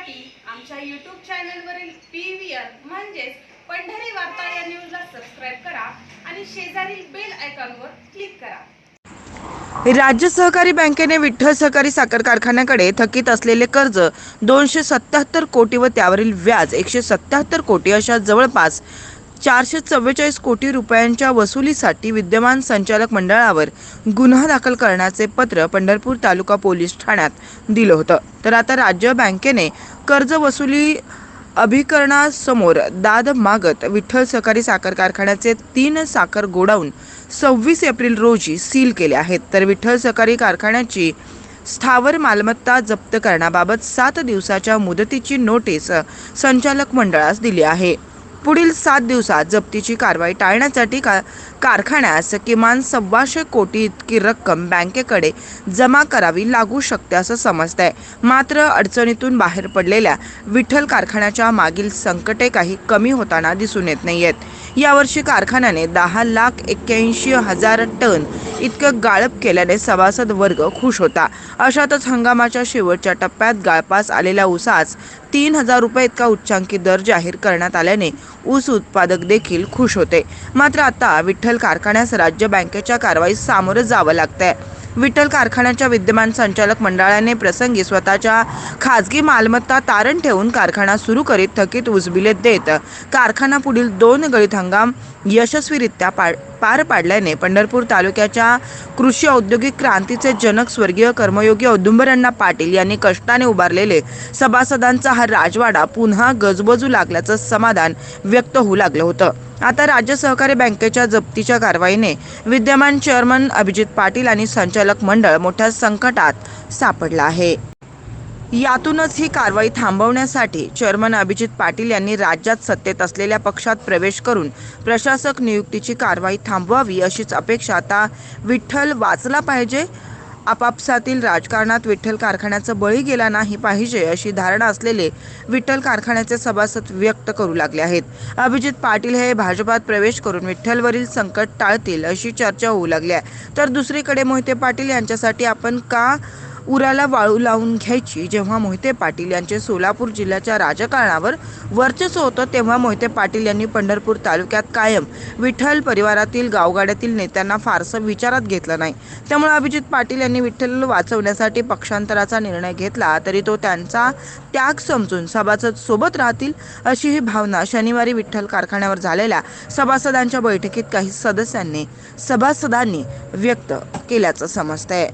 पाहण्यासाठी आमच्या यूट्यूब चॅनलवरील पी व्ही आर म्हणजेच पंढरी वार्ता या न्यूजला सबस्क्राईब करा आणि शेजारील बेल आयकॉनवर क्लिक करा. राज्य सहकारी बँकेने विठ्ठल सहकारी साखर कारखान्याकडे थकीत असलेले कर्ज दोनशे सत्याहत्तर कोटी व त्यावरील व्याज एकशे सत्याहत्तर कोटी अशा जवळपास चारशे चव्वेचाळीस कोटी रुपयांच्या वसुलीसाठी विद्यमान संचालक मंडळावर गुन्हा दाखल करण्याचे पत्र पंढरपूर तालुका पोलीस ठाण्यात दिलं होतं. तर आता राज्य बँकेने कर्ज वसुली अभिकरणासमोर दाद मागत विठ्ठल सहकारी साखर कारखान्याचे तीन साखर गोडाऊन सव्वीस एप्रिल रोजी सील केले आहेत. तर विठ्ठल सहकारी कारखान्याची स्थावर मालमत्ता जप्त करण्याबाबत सात दिवसाच्या मुदतीची नोटीस संचालक मंडळास दिली आहे. पुढील सात दिवसात जप्तीची कारवाई टाळण्यासाठी का कारखान्यास किमान सव्वाशे कोटी इतकी रक्कम बँकेकडे जमा करावी लागू शकते असं समजतंय. मात्र अडचणीतून बाहेर पडलेल्या विठ्ठल कारखान्याच्या मागील संकटे काही कमी होताना दिसून येत नाही आहेत यावर्षी कारखान्याने दहा लाख एक्क्याऐंशी हजार टन इतकं गाळप केल्याने सभासद वर्ग खुश होता. अशातच हंगामाच्या शेवटच्या टप्प्यात गाळपास आलेल्या ऊसास तीन हजार रुपये इतका उच्चांकी दर जाहीर करण्यात आल्याने ऊस उत्पादक देखील खुश होते. मात्र आता विठ्ठल कारखान्यास राज्य बँकेच्या कारवाईस सामोरं जावं लागतंय. विठ्ठल कारखान्याच्या विद्यमान संचालक मंडळाने प्रसंगी स्वतःच्या खाजगी मालमत्ता तारण ठेवून कारखाना सुरू करीत थकीत उजबिले देत कारखाना पुढील दोन गळीत हंगाम यशस्वीरित्या पार पार पाडल्याने पंढरपूर तालुक्याच्या कृषी औद्योगिक क्रांतीचे जनक स्वर्गीय कर्मयोगी औदुंबरांना पाटील यांनी कष्टाने उभारलेले सभासदांचा हा राजवाडा पुन्हा गजबजू लागल्याचं समाधान व्यक्त होऊ लागलं होतं. आता राज्य सहकारी बँकेच्या जप्तीच्या कारवाईने विद्यमान चेअरमन अभिजित पाटील आणि संचालक मंडळ मोठ्या संकटात सापडलं आहे. यातूनच ही कारवाई थांबवण्यासाठी चेअरमन अभिजित पाटील यांनी राज्यात सत्तेत असलेल्या पक्षात प्रवेश करून प्रशासक नियुक्तीची कारवाई थांबवावी अशीच अपेक्षा आता विठ्ठल वाचला पाहिजे आपापसातील राजकारणात विठ्ठल कारखान्याचा बळी गेला नाही पाहिजे अशी धारणा असलेले विठ्ठल कारखान्याचे सभासद व्यक्त करू लागले आहेत. अभिजित पाटील हे भाजपात प्रवेश करून विठ्ठलवरील संकट टाळतील अशी चर्चा होऊ लागली आहे. तर दुसरीकडे मोहिते पाटील यांच्यासाठी आपण का उराला वाळू लावून घ्यायची. जेव्हा मोहिते पाटील यांचे सोलापूर जिल्ह्याच्या राजकारणावर वर्चस्व होतं तेव्हा मोहिते पाटील यांनी पंढरपूर तालुक्यात कायम विठ्ठल परिवारातील गावगाड्यातील नेत्यांना फारसं विचारात घेतलं नाही. त्यामुळे अभिजित पाटील यांनी विठ्ठल वाचवण्यासाठी पक्षांतराचा निर्णय घेतला तरी तो त्यांचा त्याग समजून सभासद सोबत राहतील अशी ही भावना शनिवारी विठ्ठल कारखान्यावर झालेल्या सभासदांच्या बैठकीत काही सदस्यांनी सभासदांनी व्यक्त केल्याचं समजतंय.